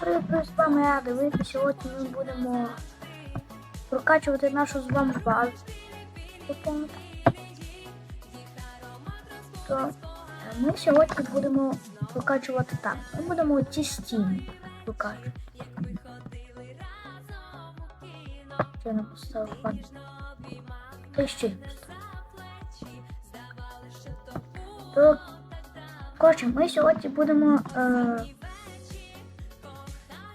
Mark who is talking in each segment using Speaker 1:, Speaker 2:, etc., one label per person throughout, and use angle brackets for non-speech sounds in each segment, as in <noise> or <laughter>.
Speaker 1: привіт, привіт, з вами я, дивіться, сьогодні ми будемо прокачувати нашу з вами базу. То е, ми сьогодні будемо прокачувати так. Ми будемо ці стіни прокачувати. Я не поставив фан? Та ще. То, коротше, ми сьогодні будемо е,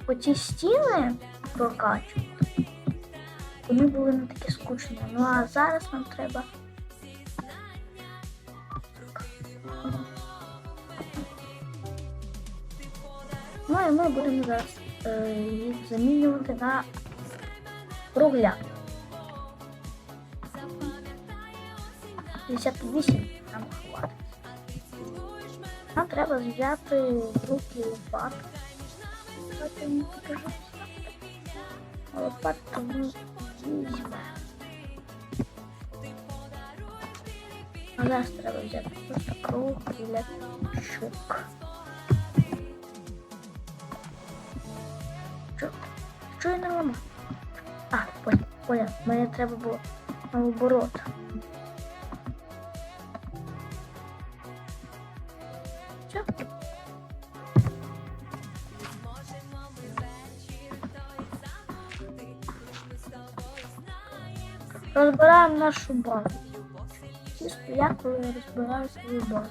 Speaker 1: оці стіни прокачувати. Вони були не такі скучні. Ну а зараз нам треба. Ну і ми будемо зараз е, їх замінювати на кругляк. 58 нам хватить. Нам треба взяти руки лопату. Мені покажу. Лопатку ми візьмемо. А зараз треба взяти круг біля щук. Що? Що я не ламав? А, понял, понял. Мені треба було наоборот. нашу базу. Чисто я коли розбираю свою базу.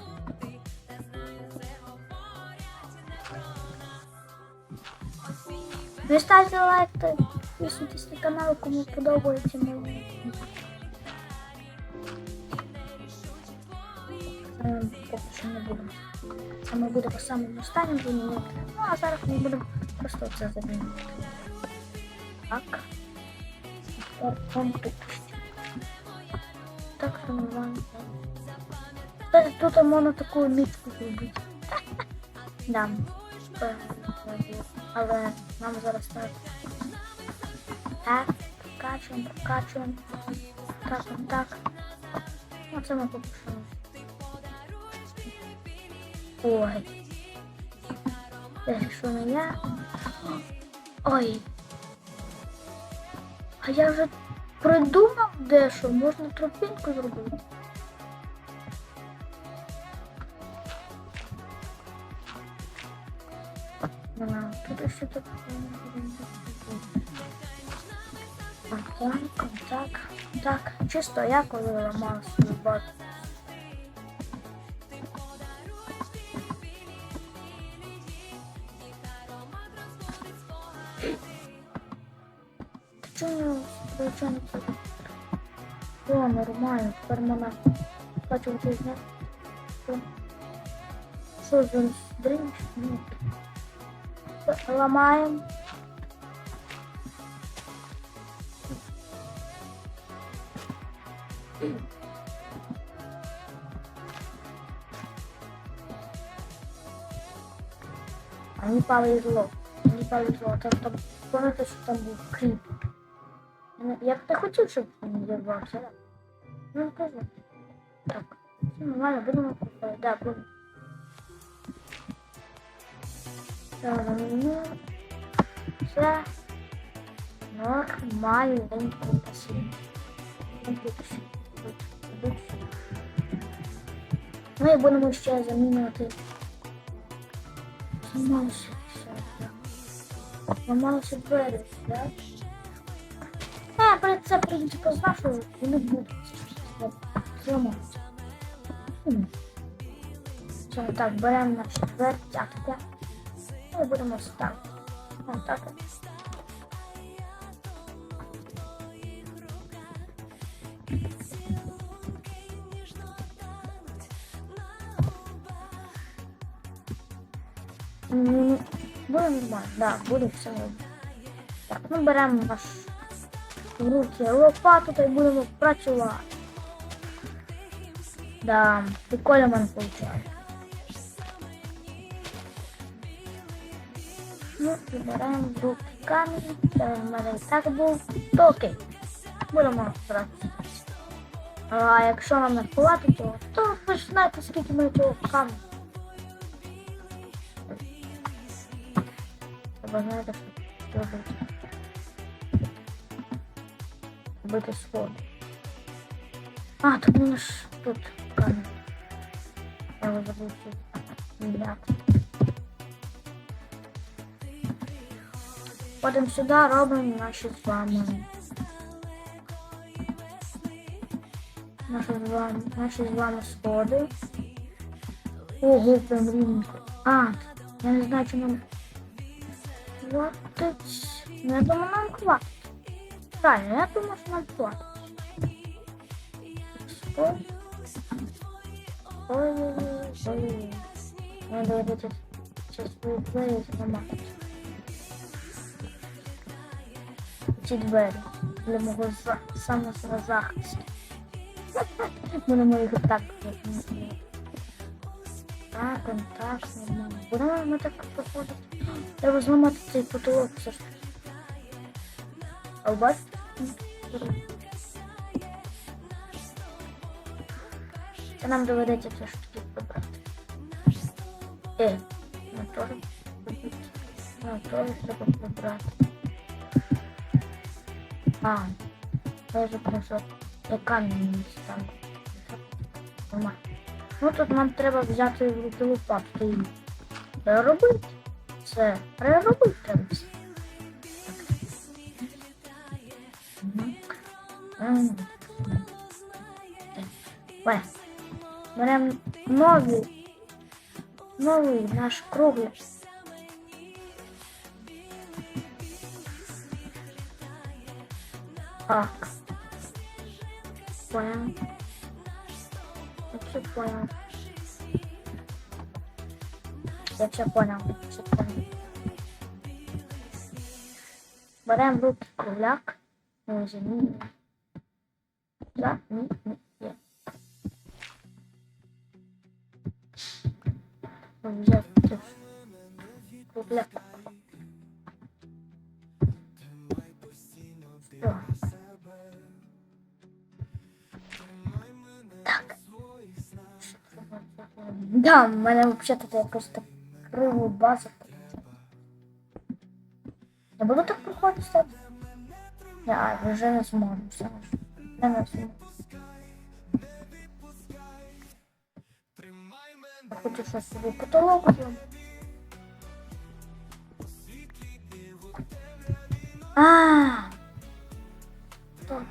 Speaker 1: Ви ставте лайк та підписуйтесь на канал, кому подобається моє. Це поки що не будемо. Це ми будемо самим останнім замінювати. Ну а зараз ми будемо просто це замінювати. Так. Тепер вам Так нормально. Кстати, тут можна таку мітку зробити. <laughs> Да. Але нам зараз так. Так, прокачуємо, прокачуємо. Так, так. Ну, це ми попишемо. Ой. Це що не я? Ой. А я вже придумав дещо, можна тропінку зробити. Тут ще так. Так, так, так. Чисто я коли ламав свою базу. О, нормально, тепер мене хочу вже зняти. Що? Що за дрінч? Ні. Ламаємо. А не повезло. Не повезло. Там, там, пам'ятаєте, що там був кріп. Ну, Я б не хотів, щоб він зірвався. да? Ну, кажу. Так. Все нормально, будемо купити. Да, будемо. Так, ну, все нормальненько посильно. Ну і будемо ще замінювати. Зламалося все. Зламалося двері, так? А, про це, в принципі, знав, що вони будуть Хм. Так, беремо на четвертятка. Ну і будемо ставити. Ось так. Буде нормально, да, буде все. Так, ну беремо наш в руки лопату та й будемо працювати. Да, прикольно в мене виходить. Ну, і беремо в руки камінь, це в мене і так був, то окей. Будемо працювати. А якщо нам не хватить, то, то ви ж знаєте, скільки ми цього камінь. Ви знаєте, що робити. Робити сходи. А, тут мене ж тут Я забув тут міняти. Ходимо сюди, робимо наші з вами. Наші з вами, наші з вами сходи. Ого, прям рівненько. А, я не знаю, чи нам хватить. Ну, я думаю, нам хватить. Правильно, я думаю, що нам хватить. Ой. Ой-ой-ой. Надо доводити сейчас свої двері зламати. Ці двері для мого за... самого захисту. Будемо їх так. он так, нормально. Будемо ми так проходити. Треба зламати цей потолок все ж. А ви бачите? Це нам доведеться все ж таки побрати. Е, на теж на теж треба побрати. А, я вже просто я камінь не стану. Ну тут нам треба взяти в руки лопату та її переробити. Це переробити треба все. Так. Мгм. Беремо новий, новий наш круглий. Так. Понял. Все понял. Я все понял. Все понял. Беремо руки кругляк. Ой, ні. Да, ні, ні, є. Взяв теж кругляк. Все. Так. Да, в мене взагалі тут якось так криву база. Я буду так проходити стати? Я вже не зможу все. Я не зможу. Я хочу щось собі потолок. А, точно.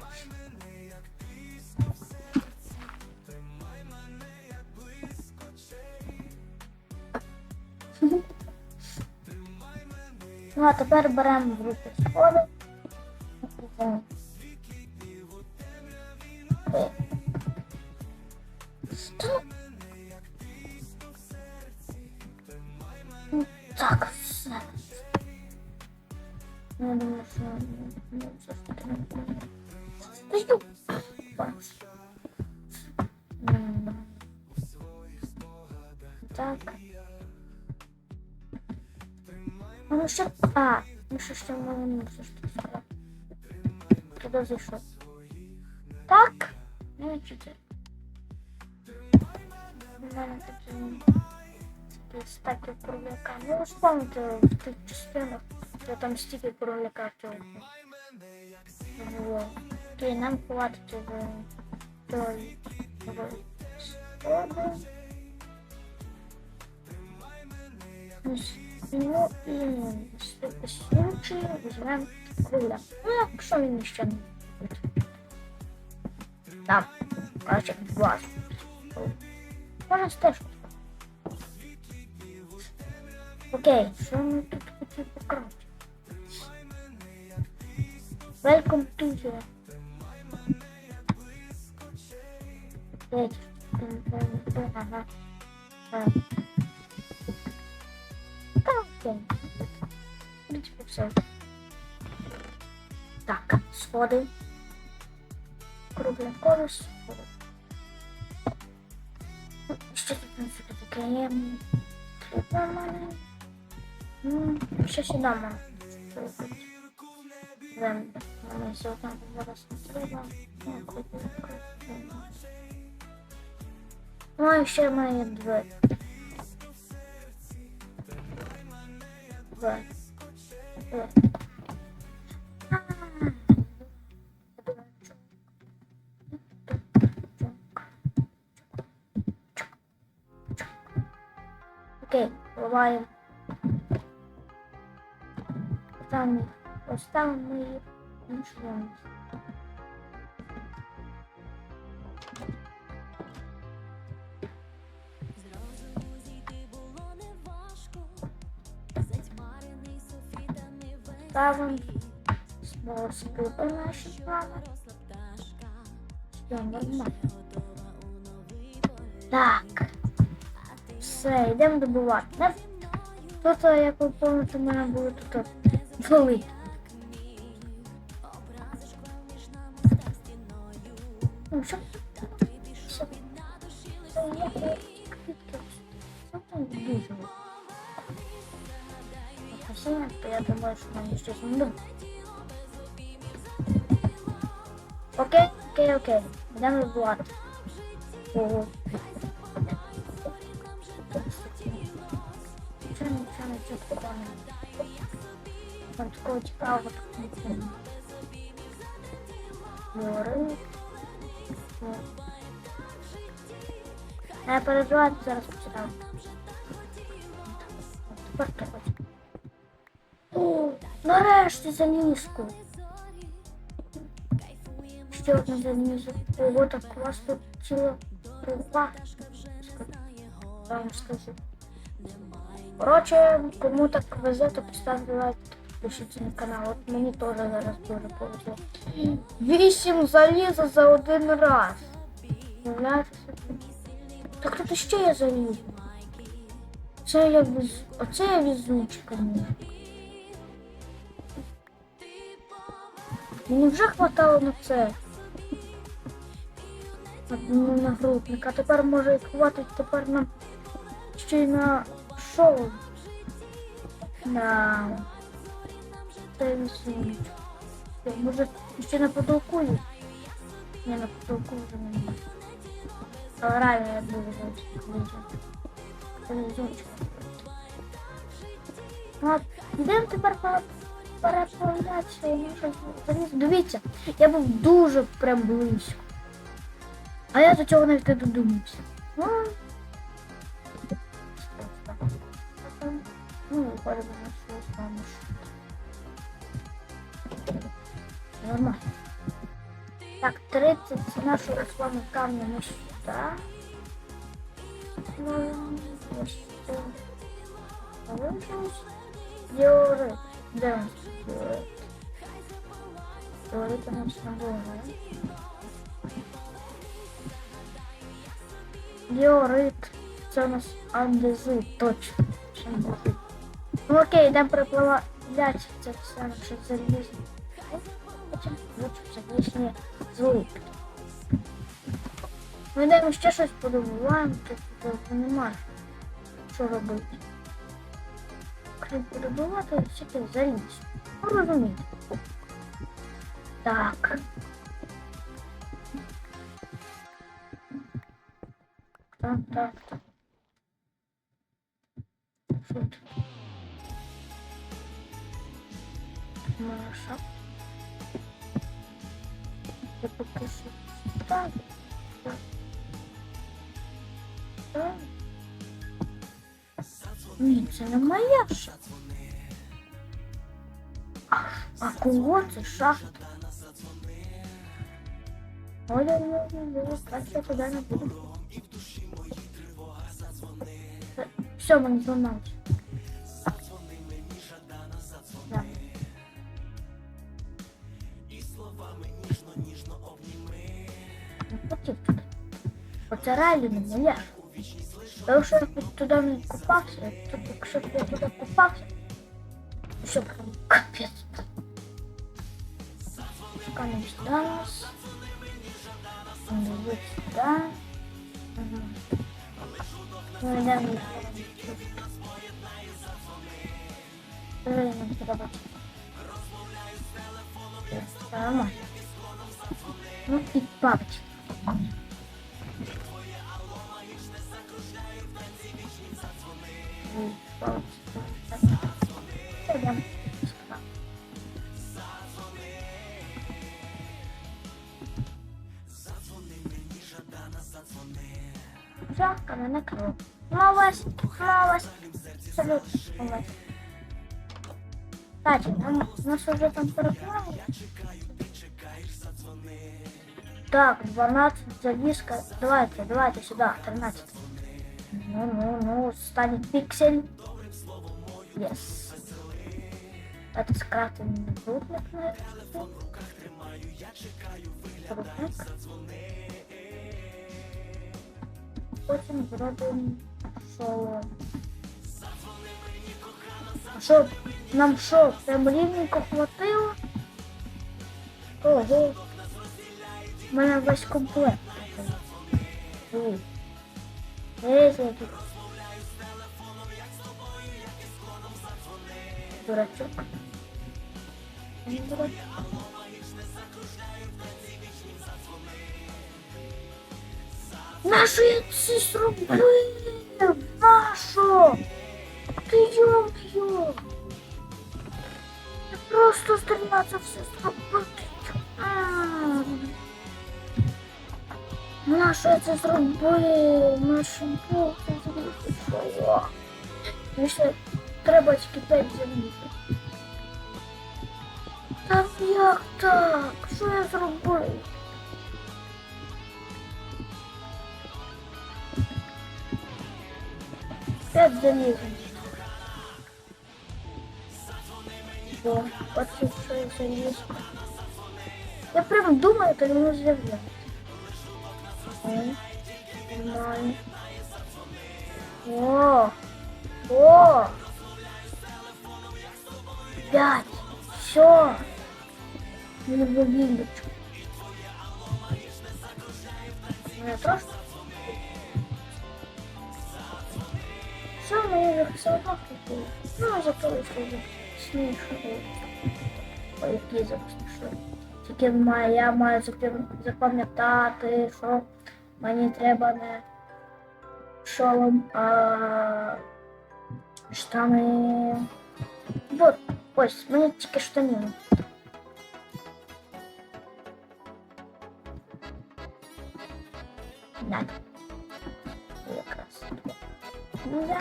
Speaker 1: <laughs> Ну, а тепер беремо в руки сходи. В все ж таки сказати. Туди зайшов. Так. Ну, чуть-чуть. У мене такі стаки. Ну, ви ж в тих частинах, що там стільки кругляка цього було. То і нам хватить в той в Ну і случай візьмемо кругляк. Ну, якщо він ще не буде. Там, коротше, два. Можна стежку. Окей, що ми тут хотіли покрути? Welcome to the... Окей. Ага. Окей. В принципі, все. Так, сходи. Сходи. Ну, Що тут, в принципі, таке нормально. Ну, ще сюди можна. Ну, ще має двері. Окей, буваємо. Там поставимо їх в іншу зону. Ставимо смолоскипи наші плани. Все нормально. Так. Все, йдемо добувати. Тут, як ви пам'ятаєте, в мене було тут великі. Ну? Що? Красиво, то я думаю, що мені щось не буде. Окей, окей, окей. Йдемо добувати. Ого. Нічого, нічого, нічого не Там такого цікавого тут не було. Говори. Я переживаю, зараз нарешті залізку. Ще одна залізу. Ого, так у вас тут ціла вам скажу. Коротше, кому так везе, то поставте лайк, підпишіться на канал. От мені теж зараз дуже повезло. Вісім заліза за один раз. Уявляєте собі? Так тут ще є залізо. Це я віз... Оце я візучий, конечно. Мені вже хватало на це. Одну нагрудник, а тепер може хватить тепер нам ще й на шоу. На візучий. Може ще на потолку? Ні, на потолку вже немає. Але реально я буду. Це. Ну, йдемо тепер по переправлятися і наша заліз. Дивіться, я був дуже прям близько. А я до цього навіть не додумався. Ну, ну, виходимо на свою помощь. Нормально. Так, 30 нашого славного камня ми сюди. Ну, ось це. Залишилось. Діорит. Де він? Діорит. Діорит у нас не було, не? Діорит. Це у нас андезит, точно. Ну окей, йдемо перепливати. Це все наше залізне. Потім лучше залізні злипки. Ми йдемо ще щось подобуваємо, тут немає що. Крім перебувати всякі заліз. Ну, розумієте. Так. Так, так, а кого це шахта? Ой-ой-ой, краще туди не буду. Все, він зламався. Да. Не хотів туди. Оце реально не моя. Та якщо я б туди не купався, то якщо б я туди купався, то що прям капець. Шукаємо сюди нас. Дивись сюди. Ну, и. Все нормально. Ну і бабочка. Мене кров. Малась, малась. Салют, малась. Кстати, нам, нас уже там переплавили. Так, 12 зависка. Давайте, давайте сюда, 13. Ну, ну, ну, станет пиксель. Yes. Это скратный крупник, наверное. Крупник. Потім зробимо шолом. Що, нам що, прям рівненько хватило? Ого. У мене весь комплект. Дурачок. Дурачок. Нашу я це зробив? Нашу? Ти йо-йо. Я просто з 13 все зробив. М. Нашу я це зробив? Нашу Бог це зробив. Що? Ну ще треба тільки 5 замітити. Так як так? Що я зробив? Пять залезем. О, подсушая залез. Я прям думаю, это не заявляет. Нормально. О, о, пять, все. Не выглядит. Я тоже Все, мои же все равно такие. Ну, зато если же смешно. Ой, який смішно. Тільки маю, я маю запам'ятати, що мені треба не шолом, а штани. Вот, ось, мені тільки штанів. Надо. Ну, да.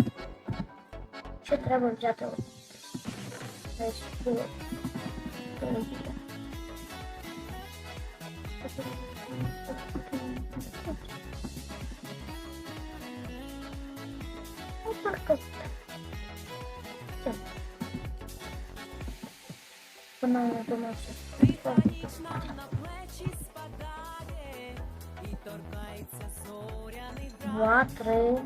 Speaker 1: Ще треба взяти ось. Було. Вона не думає, що Два, три.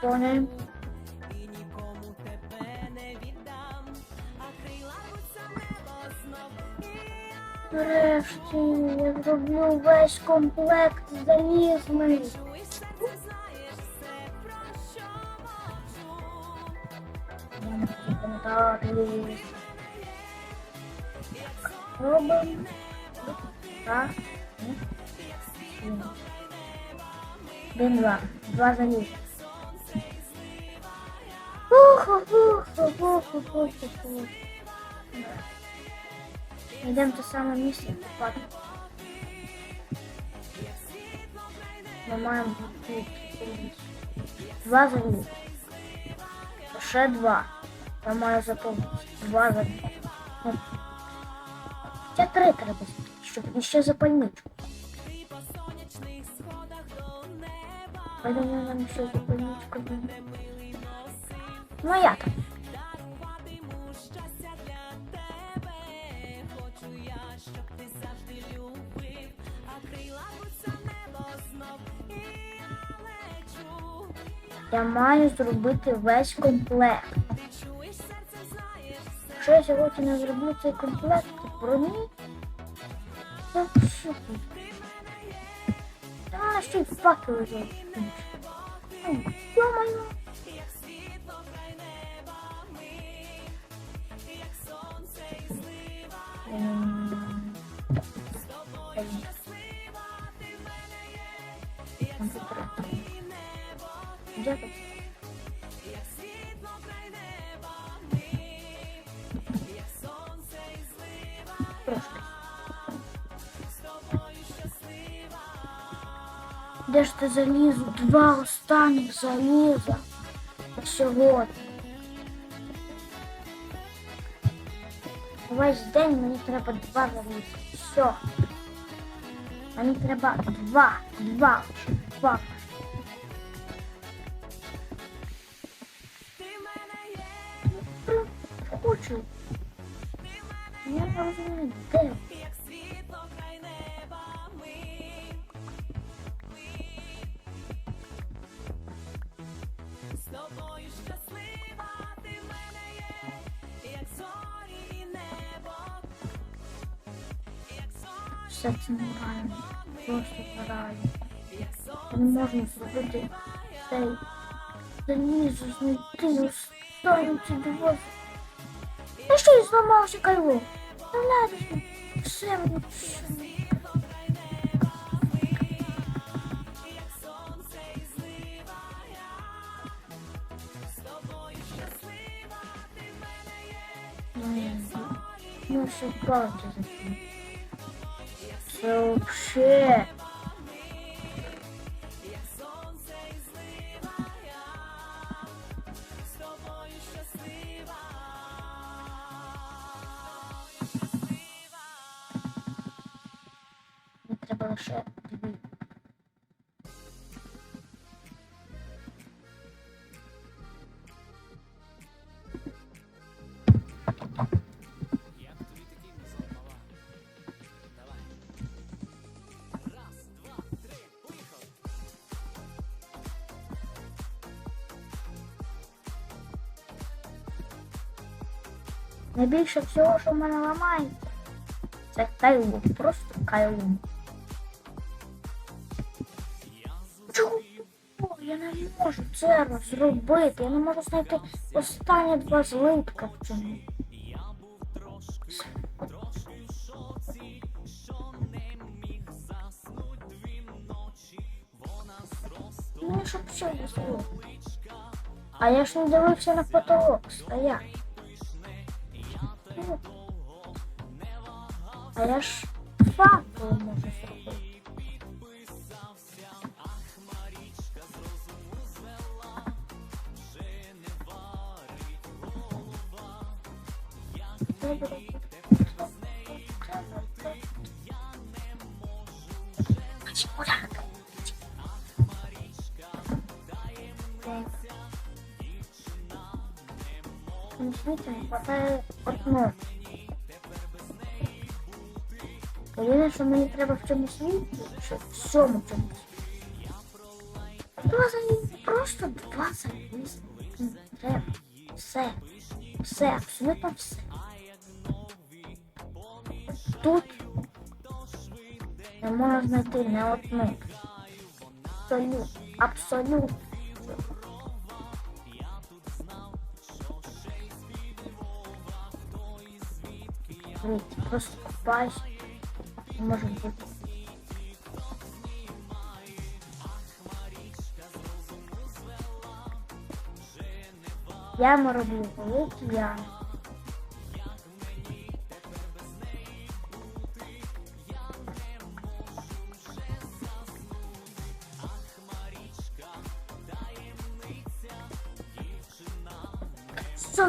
Speaker 1: Понял. Нарешті я зроблю весь комплект залізний. Робимо. Так. Один, два. Два залізних. Уху, уху, уху. Йдемо те саме місце купати. Ми маємо два заліза. Ще два. Я маю заповнити. Два заліза. Ну, Ще три треба, щоб ще запальничку. Пойдемо нам ще запальничку. Ну я так. Я маю зробити весь комплект. Якщо я сьогодні не зроблю цей комплект, то броні. Це що тут? Та й факели залишились. Ну, Йо-моє. Ем, блін. Трошки. Де ж ти залізу? Два останніх заліза. Сьогодні. Весь день мені треба два заліза. Все. Мені треба два. Два. Два.
Speaker 2: Зорі,
Speaker 1: Все це нереально. Просто нереально.
Speaker 2: як
Speaker 1: Я не можу зробити цей залізу знайти останню ці два. Я що і зламався кайло? Вставляйте, все мені все.
Speaker 2: як сонце і злива я. З тобою щаслива, ти в мене є,
Speaker 1: Ну, Ну, все правда закінчилось.
Speaker 2: Щаслива.
Speaker 1: Мені треба лише дві. Найбільше всього, що в мене ламається, це кайло. Просто кайло. Чого? Я не можу це зробити. Я не можу знайти останні два злитка в цьому. Ну, щоб все не зло. А я ж не дивився на потолок, стояв. А я ж факел можу зробити. Що мені треба в цьому світі, що в цьому світі. Два заліза, просто два заліза. Треба. Все. Все, абсолютно все. Тут не можна знайти не одну. Абсолютно. Абсолютно. Просто купаюсь. Не может быть. Яму роблю великі ями. Все,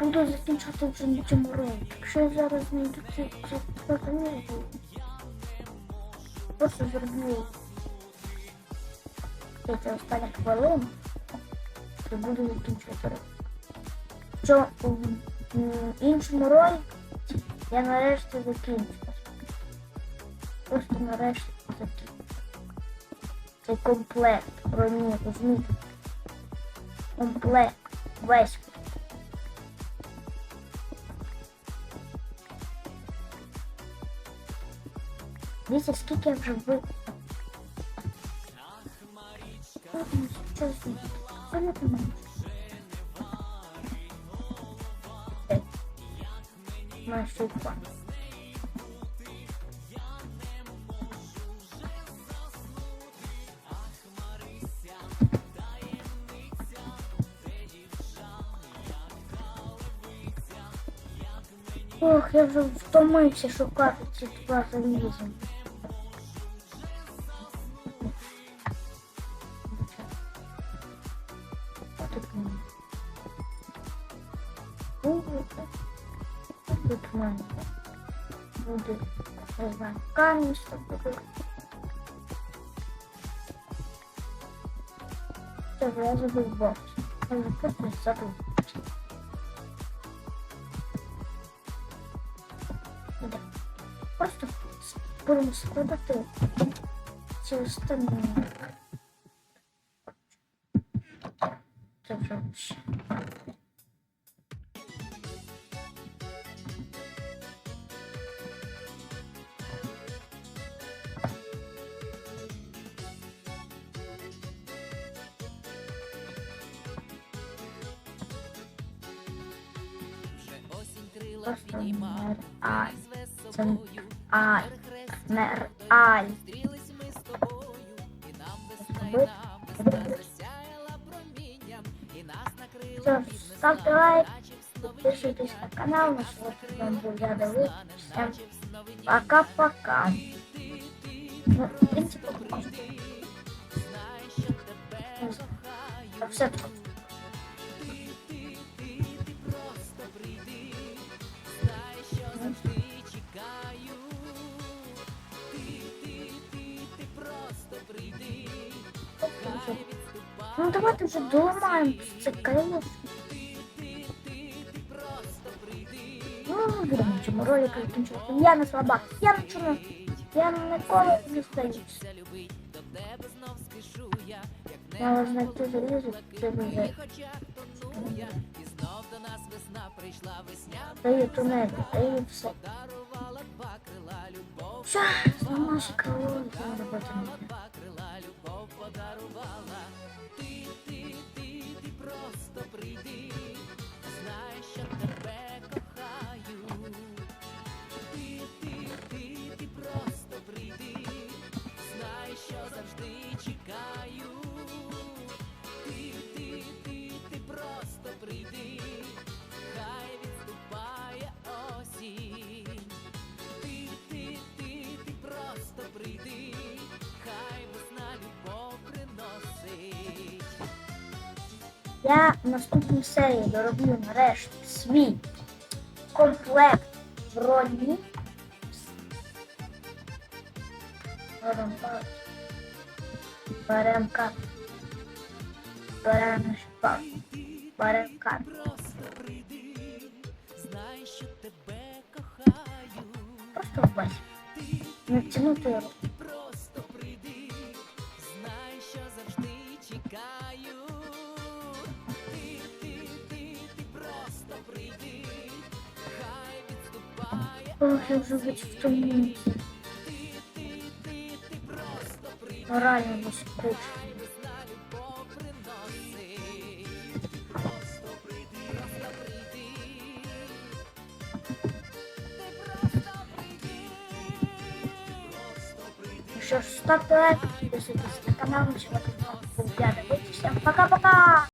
Speaker 1: я буду закінчувати вже на цьому ролику. Якщо я зараз знайду ці ці фотографії, просто зроблю ці останні хвилини, то буду закінчувати ролик. В іншому ролику я нарешті закінчу. Просто нарешті закінчу. Цей комплект розумієте? Комплект весь. Дивіться, скільки я вже ви. Що з ним? Що не понимаю? Моя штука. Ох, я вже втомився шукати ці. Тут в мене буде, не знаю, камінь, що буде. Це я забув бокс. Я просто забув. Да. Просто будемо складати ці останні. Це вже
Speaker 2: засяяла промінням, і нас накрила
Speaker 1: Все,
Speaker 2: піднесла,
Speaker 1: ставте лайк,
Speaker 2: наче в сновидінні.
Speaker 1: Підписуйтесь на канал, наш вот вам був я Давид. Всем
Speaker 2: Наче в сновидінні.
Speaker 1: пока-пока. Ну, в принципе, можно.
Speaker 2: Знай, що тебе кохаю.
Speaker 1: А все давайте вже доламаємо це
Speaker 2: прийди.
Speaker 1: Ну, будемо в цьому ролику закінчувати. Я не слаба, я не чуна. Я ніколи не
Speaker 2: я,
Speaker 1: Мало знайти залізу, це вже даю тунель, даю все. Все, зламаю ще колонки на роботі. не Я в наступній серії дороблю нарешті свій комплект броні. Беремо. Беремо карту. Беремо. Беремо карту.
Speaker 2: Просто прийди, знай, що тебе кохаю.
Speaker 1: Просто вбась. Натягнути руку.
Speaker 2: Просто прийди. Ти просто прийди. Просто прийди.
Speaker 1: Що ж, ставте лайк, підписуйтесь на канал, нічого не Всем пока-пока!